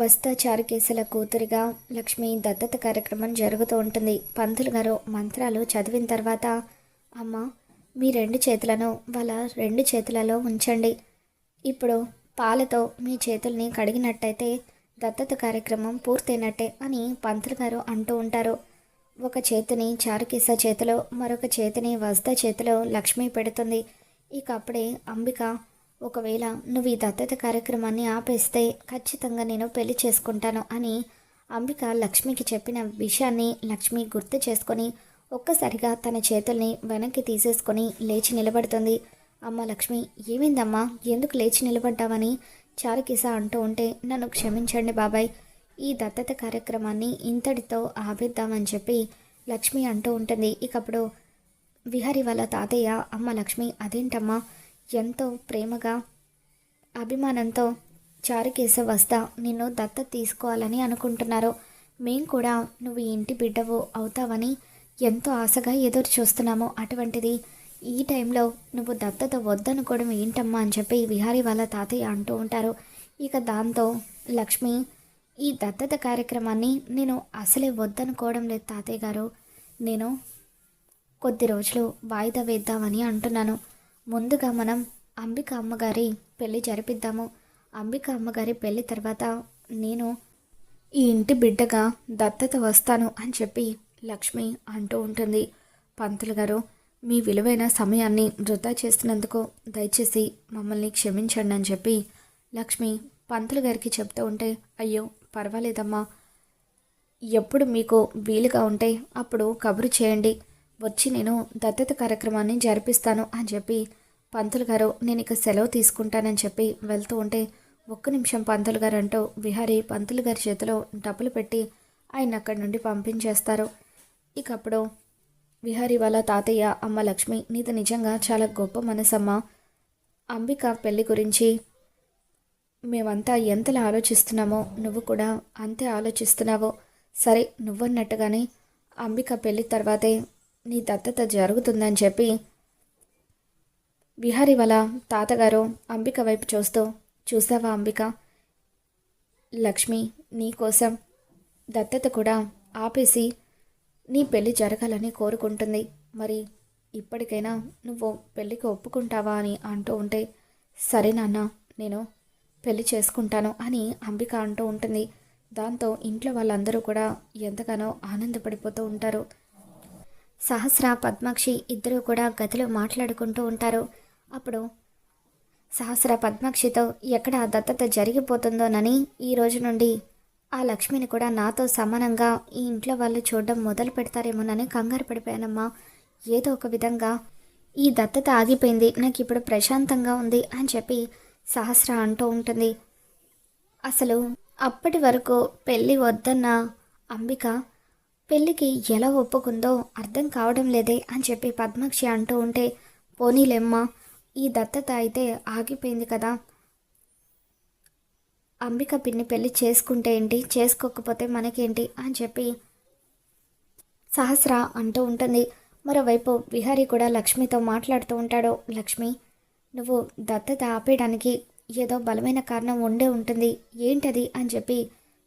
వస్తా కేసుల కూతురిగా లక్ష్మి దత్తత కార్యక్రమం జరుగుతూ ఉంటుంది. పంతులు గారు మంత్రాలు చదివిన తర్వాత అమ్మ మీ రెండు చేతులను వాళ్ళ రెండు చేతులలో ఉంచండి. ఇప్పుడు పాలతో మీ చేతుల్ని కడిగినట్టయితే దత్తత కార్యక్రమం పూర్తయినట్టే అని పంతులు గారు అంటూ ఉంటారు. ఒక చేతిని చారుకేస చేతిలో మరొక చేతిని వస్త చేతిలో లక్ష్మి పెడుతుంది. ఇక అప్పుడే అంబిక ఒకవేళ నువ్వు ఈ దత్తత కార్యక్రమాన్ని ఆపేస్తే ఖచ్చితంగా నేను పెళ్ళి చేసుకుంటాను అని అంబిక లక్ష్మికి చెప్పిన విషయాన్ని లక్ష్మి గుర్తు చేసుకొని ఒక్కసారిగా తన చేతుల్ని వెనక్కి తీసేసుకొని లేచి నిలబడుతుంది. అమ్మ లక్ష్మి ఏమైందమ్మా? ఎందుకు లేచి నిలబడ్డావని? చారుకిస అంటూ ఉంటే నన్ను క్షమించండి బాబాయ్. ఈ దత్తత కార్యక్రమాన్ని ఇంతటితో ఆపేద్దామని చెప్పి లక్ష్మి అంటూ ఉంటుంది. ఇకప్పుడు విహారి వాళ్ళ తాతయ్య అమ్మ లక్ష్మి అదేంటమ్మా? ఎంతో ప్రేమగా అభిమానంతో చారుకేశ వస్తా నిన్ను దత్త తీసుకోవాలని అనుకుంటున్నారు మేం కూడా నువ్వు ఇంటి బిడ్డవు అవుతావని ఎంతో ఆశగా ఎదురు చూస్తున్నాము అటువంటిది. ఈ టైంలో నువ్వు దత్తత వద్దనుకోవడం ఏంటమ్మా అని చెప్పి విహారీ వాళ్ళ తాతయ్య అంటూ ఉంటారు. ఇక దాంతో లక్ష్మి ఈ దత్తత కార్యక్రమాన్ని నేను అసలే వద్దనుకోవడం లేదు తాతయ్య గారు. నేను కొద్ది రోజులు వాయిదా వేద్దామని అంటున్నాను. ముందుగా మనం అంబిక అమ్మగారి పెళ్ళి జరిపిద్దాము. అంబిక అమ్మగారి పెళ్ళి తర్వాత నేను ఈ ఇంటి బిడ్డగా దత్తత వస్తాను అని చెప్పి లక్ష్మి అంటూ ఉంటుంది. పంతులు గారు మీ విలువైన సమయాన్ని వృధా చేస్తున్నందుకు దయచేసి మమ్మల్ని క్షమించండి అని చెప్పి లక్ష్మి పంతులు గారికి చెప్తూ ఉంటే అయ్యో పర్వాలేదమ్మా. ఎప్పుడు మీకు వీలుగా ఉంటే అప్పుడు కబురు చేయండి. వచ్చి నేను దత్తత కార్యక్రమాన్ని జరిపిస్తాను అని చెప్పి పంతులు గారు నేను ఇక సెలవు తీసుకుంటానని చెప్పి వెళ్తూ ఉంటే ఒక్క నిమిషం పంతులు గారు అంటూ విహారీ పంతులు గారి చేతిలో డబ్బులు పెట్టి ఆయన అక్కడి నుండి పంపించేస్తారు. ఇక అప్పుడు విహారీ వాళ్ళ తాతయ్య అమ్మ లక్ష్మి నీది నిజంగా చాలా గొప్ప మనసమ్మ. అంబిక పెళ్ళి గురించి మేమంతా ఎంతలా ఆలోచిస్తున్నామో నువ్వు కూడా అంతే ఆలోచిస్తున్నావో. సరే నువ్వన్నట్టుగానే అంబిక పెళ్ళి తర్వాతే నీ దత్తత జరుగుతుందని చెప్పి విహారి వల్ల తాతగారు అంబిక వైపు చూస్తూ చూసావా అంబిక? లక్ష్మి నీ కోసం దత్తత కూడా ఆపేసి నీ పెళ్ళి జరగాలని కోరుకుంటుంది. మరి ఇప్పటికైనా నువ్వు పెళ్ళికి ఒప్పుకుంటావా? అని అంటూ ఉంటే సరే నాన్న నేను పెళ్ళి చేసుకుంటాను అని అంబిక అంటూ ఉంటుంది. దాంతో ఇంట్లో వాళ్ళందరూ కూడా ఎంతగానో ఆనందపడిపోతూ ఉంటారు. సహస్ర పద్మాక్షి ఇద్దరూ కూడా గదిలో మాట్లాడుకుంటూ ఉంటారు. అప్పుడు సహస్ర పద్మాక్షితో ఎక్కడ దత్తత జరిగిపోతుందోనని ఈ రోజు నుండి ఆ లక్ష్మిని కూడా నాతో సమానంగా ఈ ఇంట్లో వాళ్ళు చూడడం మొదలు పెడతారేమోనని కంగారు పడిపోయానమ్మా. ఏదో ఒక విధంగా ఈ దత్తత ఆగిపోయింది. నాకు ఇప్పుడు ప్రశాంతంగా ఉంది అని చెప్పి సహస్ర అంటూ ఉంటుంది. అసలు అప్పటి వరకు పెళ్ళి వద్దన్న అంబిక పెళ్ళికి ఎలా ఒప్పుకుందో అర్థం కావడం లేదే అని చెప్పి పద్మాక్షి అంటూ ఉంటే పోనీలేమ్మా ఈ దత్తత అయితే ఆగిపోయింది కదా. అంబిక పిన్ని పెళ్ళి చేసుకుంటే ఏంటి? చేసుకోకపోతే మనకేంటి? అని చెప్పి సహస్ర అంటూ ఉంటుంది. మరోవైపు విహారీ కూడా లక్ష్మితో మాట్లాడుతూ ఉంటాడు. లక్ష్మి నువ్వు దత్తత ఆపేయడానికి ఏదో బలమైన కారణం ఉండే ఉంటుంది. ఏంటది? అని చెప్పి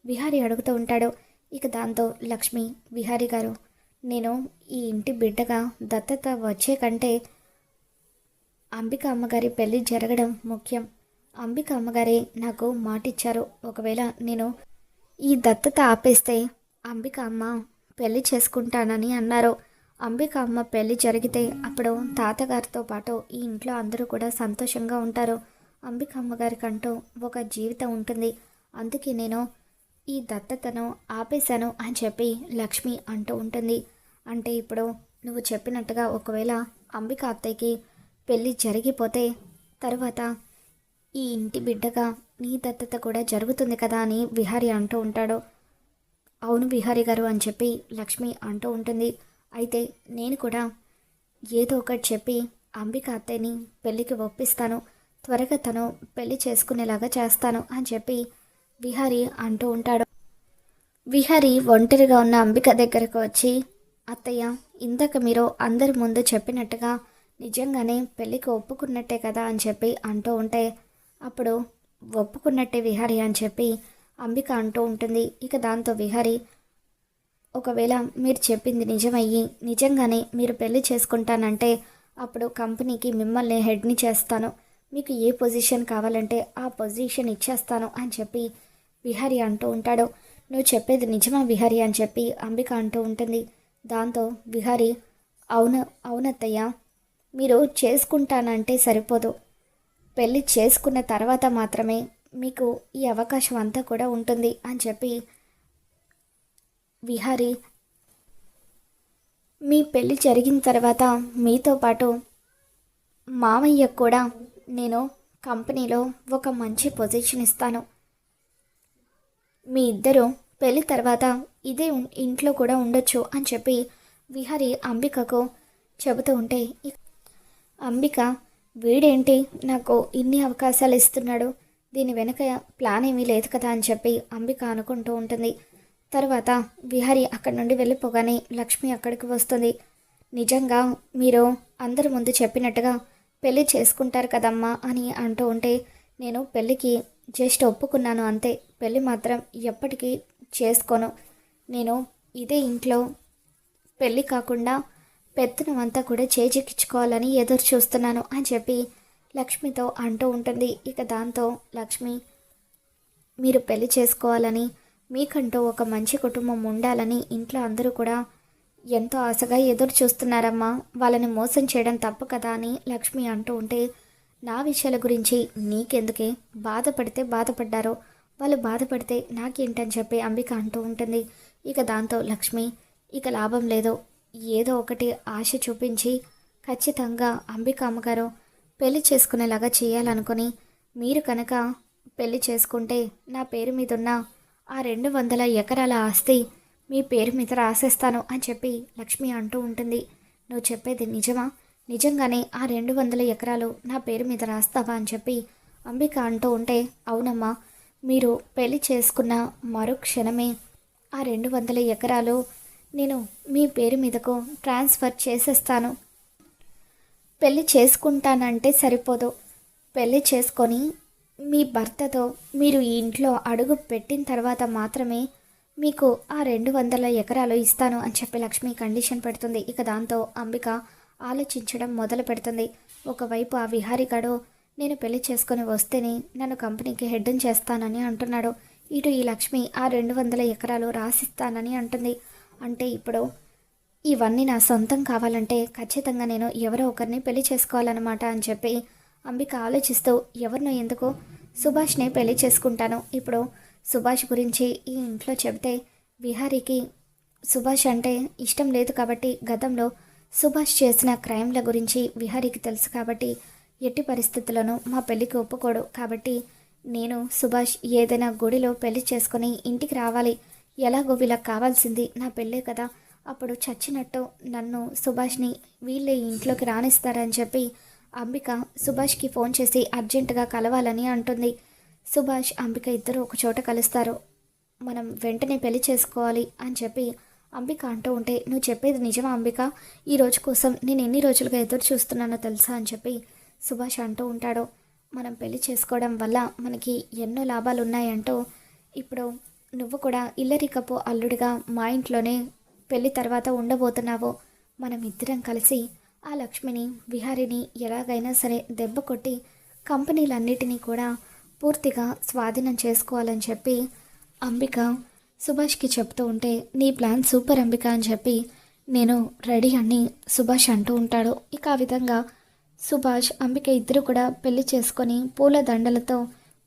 విహారీ అడుగుతూ ఉంటాడు. ఇక దాంతో లక్ష్మి విహారీ గారు నేను ఈ ఇంటి బిడ్డగా దత్తత వచ్చే కంటే అంబిక అమ్మగారి పెళ్ళి జరగడం ముఖ్యం. అంబిక అమ్మగారే నాకు మాటిచ్చారు. ఒకవేళ నేను ఈ దత్తత ఆపేస్తే అంబిక అమ్మ పెళ్ళి చేసుకుంటానని అన్నారు. అంబిక అమ్మ పెళ్ళి జరిగితే అప్పుడు తాతగారితో పాటు ఈ ఇంట్లో అందరూ కూడా సంతోషంగా ఉంటారు. అంబిక అమ్మగారికంటూ ఒక జీవితం ఉంటుంది. అందుకే నేను ఈ దత్తతను ఆపేశాను అని చెప్పి లక్ష్మి అంటూ ఉంటుంది. అంటే ఇప్పుడు నువ్వు చెప్పినట్టుగా ఒకవేళ అంబిక అత్తయ్యకి పెళ్ళి జరిగిపోతే తర్వాత ఈ ఇంటి బిడ్డగా నీ దత్తత కూడా జరుగుతుంది కదా అని విహారి అంటూ ఉంటాడు. అవును విహారి గారు అని చెప్పి లక్ష్మి అంటూ ఉంటుంది. అయితే నేను కూడా ఏదో ఒకటి చెప్పి అంబిక అత్తయ్యని పెళ్ళికి ఒప్పిస్తాను. త్వరగా తను పెళ్ళి చేసుకునేలాగా చేస్తాను అని చెప్పి విహారి అంటూ ఉంటాడు. విహారి ఒంటరిగా ఉన్న అంబిక దగ్గరకు వచ్చి అత్తయ్య ఇందాక మీరు అందరి ముందు చెప్పినట్టుగా నిజంగానే పెళ్ళికి ఒప్పుకున్నట్టే కదా అని చెప్పి అంటూ ఉంటే అప్పుడు ఒప్పుకున్నట్టే విహారి అని చెప్పి అంబిక అంటూ ఉంటుంది. ఇక దాంతో విహారి ఒకవేళ మీరు చెప్పింది నిజమయ్యి నిజంగానే మీరు పెళ్ళి చేసుకుంటానంటే అప్పుడు కంపెనీకి మిమ్మల్ని హెడ్ని చేస్తాను. మీకు ఏ పొజిషన్ కావాలంటే ఆ పొజిషన్ ఇచ్చేస్తాను అని చెప్పి విహారి అంటూ ఉంటాడు. నువ్వు చెప్పేది నిజమా విహారి? అని చెప్పి అంబిక అంటూ ఉంటుంది. దాంతో విహారి అవును అవునత్తయ్య మీరు చేసుకుంటానంటే సరిపోదు. పెళ్ళి చేసుకున్న తర్వాత మాత్రమే మీకు ఈ అవకాశం అంతా కూడా ఉంటుంది అని చెప్పి విహారి మీ పెళ్ళి జరిగిన తర్వాత మీతో పాటు మామయ్య కూడా నేను కంపెనీలో ఒక మంచి పొజిషన్ ఇస్తాను. మీ ఇద్దరు పెళ్ళి తర్వాత ఇదే ఇంట్లో కూడా ఉండొచ్చు అని చెప్పి విహారి అంబికకు చెబుతూ ఉంటే అంబిక వీడేంటి నాకు ఇన్ని అవకాశాలు ఇస్తున్నాడు? దీని వెనుక ప్లాన్ ఏమీ లేదు కదా అని చెప్పి అంబిక అనుకుంటూ ఉంటుంది. తర్వాత విహారి అక్కడి నుండి వెళ్ళిపోగానే లక్ష్మి అక్కడికి వస్తుంది. నిజంగా మీరు అందరి ముందు చెప్పినట్టుగా పెళ్ళి చేసుకుంటారు కదమ్మా అని అంటూ ఉంటే నేను పెళ్ళికి జస్ట్ ఒప్పుకున్నాను అంతే. పెళ్ళి మాత్రం ఎప్పటికీ చేసుకోను. నేను ఇదే ఇంట్లో పెళ్ళి కాకుండా పెత్తనం అంతా కూడా చేజిక్కించుకోవాలని ఎదురు చూస్తున్నాను అని చెప్పి లక్ష్మితో అంటూ ఉంటుంది. ఇక దాంతో లక్ష్మి మీరు పెళ్ళి చేసుకోవాలని మీకంటూ ఒక మంచి కుటుంబం ఉండాలని ఇంట్లో అందరూ కూడా ఎంతో ఆశగా ఎదురు చూస్తున్నారమ్మా. వాళ్ళని మోసం చేయడం తప్పు కదా అని లక్ష్మి అంటూ ఉంటే నా విషయాల గురించి నీకెందుకే? బాధపడితే బాధపడ్డారో? వాళ్ళు బాధపడితే నాకేంటని చెప్పి అంబిక అంటూ ఉంటుంది. ఇక దాంతో లక్ష్మి ఇక లాభం లేదు. ఏదో ఒకటి ఆశ చూపించి ఖచ్చితంగా అంబిక అమ్మగారు పెళ్ళి చేసుకునేలాగా చేయాలనుకుని మీరు కనుక పెళ్ళి చేసుకుంటే నా పేరు మీదున్న ఆ రెండు వందల ఎకరాల ఆస్తి మీ పేరు మీద రాసేస్తాను అని చెప్పి లక్ష్మి అంటూ ఉంటుంది. నువ్వు చెప్పేది నిజమా? నిజంగానే ఆ రెండు వందల ఎకరాలు నా పేరు మీద రాస్తావా అని చెప్పి అంబిక అంటూ ఉంటే అవునమ్మా మీరు పెళ్ళి చేసుకున్న మరో క్షణమే ఆ రెండు వందల ఎకరాలు నేను మీ పేరు మీదకు ట్రాన్స్ఫర్ చేసేస్తాను. పెళ్ళి చేసుకుంటానంటే సరిపోదు. పెళ్ళి చేసుకొని మీ భర్తతో మీరు ఈ ఇంట్లో అడుగు పెట్టిన తర్వాత మాత్రమే మీకు ఆ రెండు వందల ఎకరాలు ఇస్తాను అని చెప్పి లక్ష్మి కండిషన్ పెడుతుంది. ఇక దాంతో అంబిక ఆలోచించడం మొదలు పెడుతుంది. ఒకవైపు ఆ విహారిగాడు నేను పెళ్ళి చేసుకుని వస్తేనే నన్ను కంపెనీకి హెడ్ చేస్తానని అంటున్నాడు. ఇటు ఈ లక్ష్మి ఆ రెండు వందల ఎకరాలు రాసిస్తానని అంటుంది. అంటే ఇప్పుడు ఇవన్నీ నా సొంతం కావాలంటే ఖచ్చితంగా నేను ఎవరో ఒకరిని పెళ్ళి చేసుకోవాలన్నమాట అని చెప్పి అంబిక ఆలోచిస్తూ ఎవరినో ఎందుకు? సుభాష్నే పెళ్ళి చేసుకుంటాను. ఇప్పుడు సుభాష్ గురించి ఈ ఇంట్లో చెబితే విహారీకి సుభాష్ అంటే ఇష్టం లేదు కాబట్టి గతంలో సుభాష్ చేసిన క్రైమ్ల గురించి విహారీకి తెలుసు కాబట్టి ఎట్టి పరిస్థితులను మా పెళ్ళికి ఒప్పుకోడు కాబట్టి నేను సుభాష్ ఏదైనా గుడిలో పెళ్ళి చేసుకొని ఇంటికి రావాలి. ఎలాగో వీళ్ళకి కావాల్సింది నా పెళ్ళే కదా. అప్పుడు చచ్చినట్టు నన్ను సుభాష్ని వీళ్ళే ఇంట్లోకి రాణిస్తారని చెప్పి అంబిక సుభాష్కి ఫోన్ చేసి అర్జెంటుగా కలవాలని అంటుంది. సుభాష్ అంబిక ఇద్దరు ఒక చోట కలుస్తారు. మనం వెంటనే పెళ్ళి చేసుకోవాలి అని చెప్పి అంబిక అంటూ ఉంటే నువ్వు చెప్పేది నిజమా అంబిక? ఈ రోజు కోసం నేను ఎన్ని రోజులుగా ఎదురు చూస్తున్నానో తెలుసా? అని చెప్పి సుభాష్ అంటూ ఉంటాడు. మనం పెళ్ళి చేసుకోవడం వల్ల మనకి ఎన్నో లాభాలు ఉన్నాయంటూ ఇప్పుడు నువ్వు కూడా ఇల్లరికపు అల్లుడిగా మా ఇంట్లోనే పెళ్ళి తర్వాత ఉండబోతున్నావు. మనం ఇద్దరం కలిసి ఆ లక్ష్మిని విహారిని ఎలాగైనా సరే దెబ్బ కొట్టి కంపెనీలన్నిటినీ కూడా పూర్తిగా స్వాధీనం చేసుకోవాలని చెప్పి అంబిక సుభాష్కి చెప్తూ ఉంటే నీ ప్లాన్ సూపర్ అంబిక అని చెప్పి నేను రెడీ అని సుభాష్ అంటూ ఉంటాడు. ఇక ఆ విధంగా సుభాష్ అంబిక ఇద్దరు కూడా పెళ్ళి చేసుకొని పూల దండలతో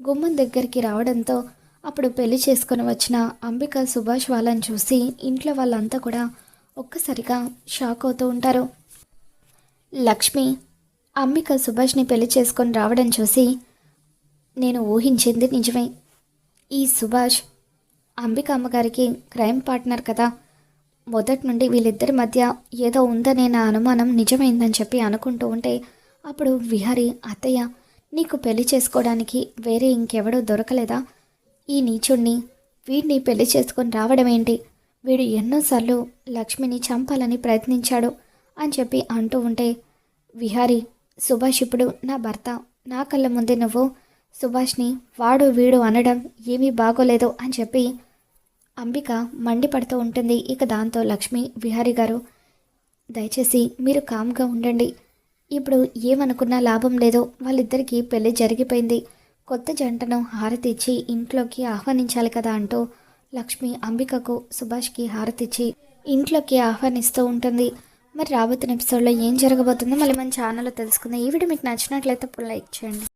గుమ్మం దగ్గరికి రావడంతో అప్పుడు పెళ్ళి చేసుకొని వచ్చిన అంబిక సుభాష్ వాళ్ళని చూసి ఇంట్లో వాళ్ళంతా కూడా ఒక్కసారిగా షాక్ అవుతూ ఉంటారు. లక్ష్మి అంబిక సుభాష్ని పెళ్ళి చేసుకొని రావడం చూసి నేను ఊహించింది నిజమే. ఈ సుభాష్ అంబిక అమ్మగారికి క్రైమ్ పార్ట్నర్ కదా. మొదటి నుండి వీళ్ళిద్దరి మధ్య ఏదో ఉందనే నా అనుమానం నిజమైందని చెప్పి అనుకుంటూ ఉంటే అప్పుడు విహారి అత్తయ్య నీకు పెళ్ళి చేసుకోవడానికి వేరే ఇంకెవడో దొరకలేదా? ఈ నీచుణ్ణి వీడిని పెళ్ళి చేసుకొని రావడం ఏంటి? వీడు ఎన్నోసార్లు లక్ష్మిని చంపాలని ప్రయత్నించాడు అని చెప్పి అంటూ ఉంటే విహారి సుభాష్ ఇప్పుడు నా భర్త నా కళ్ళ ముందే నువ్వు సుభాష్ని వాడు వీడు అనడం ఏమీ బాగోలేదు అని చెప్పి అంబిక మండిపడుతూ ఉంటుంది. ఇక దాంతో లక్ష్మి విహారీ గారు దయచేసి మీరు కామ్గా ఉండండి. ఇప్పుడు ఏమనుకున్నా లాభం లేదు వాళ్ళిద్దరికీ పెళ్ళి జరిగిపోయింది. కొత్త జంటను హారతిచ్చి ఇంట్లోకి ఆహ్వానించాలి కదా అంటూ లక్ష్మి అంబికకు సుభాష్కి హారతిచ్చి ఇంట్లోకి ఆహ్వానిస్తూ ఉంటుంది. మరి రాబోతున్న ఎపిసోడ్లో ఏం జరగబోతుందో మళ్ళీ మన ఛానల్లో తెలుసుకుందాం. ఈ వీడియో మీకు నచ్చినట్లయితే లైక్ చేయండి.